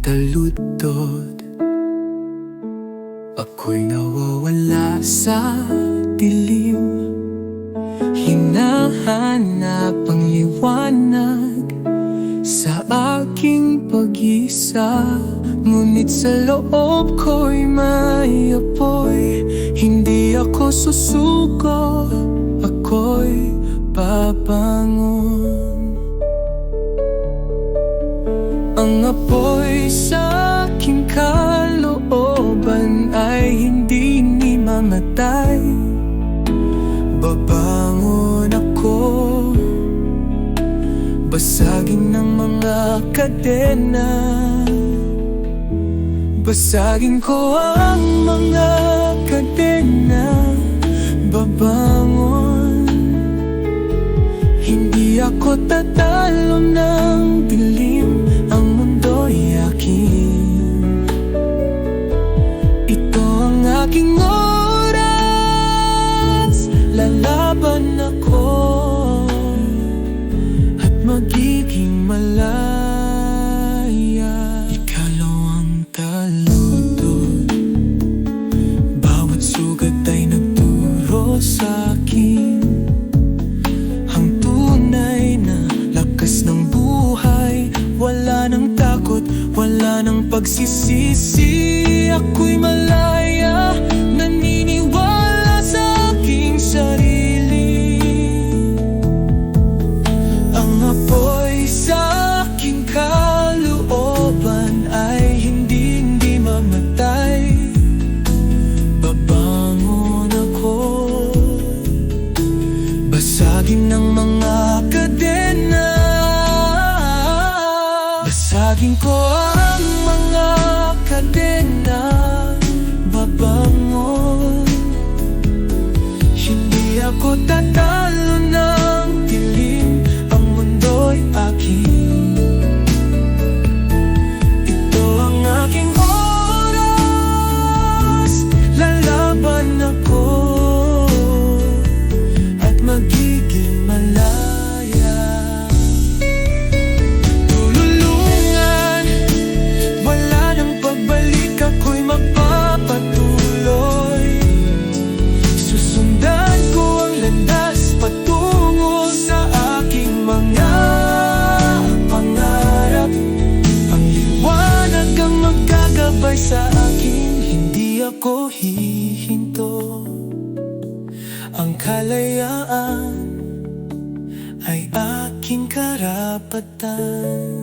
taludtod Ako'y nawawala sa dilim. Hinahanap ang liwanag Sa aking pag-isa. Ngunit sa loob ko'y may apoy. Hindi ako susuko Ako'y papangon Ang apoy sa aking kalooban Ay hindi ni mamatay Babangon ako. Basagin ng mga kadena. Basagin ko ang mga kadena Lalaban ako At magiging malaya. Ikalawang taludod Bawat sugat ay nagturo sa akin. Ang tunay na lakas ng buhay. Wala nang takot, wala nang pagsisisi. Ako'y malaya, Basagin ng mga kadena. Basagin ko ang mga kadena. Babangon. Hindi ako tatalo sa akin Hindi ako hihinto. Ang kalayaan ay aking karapatan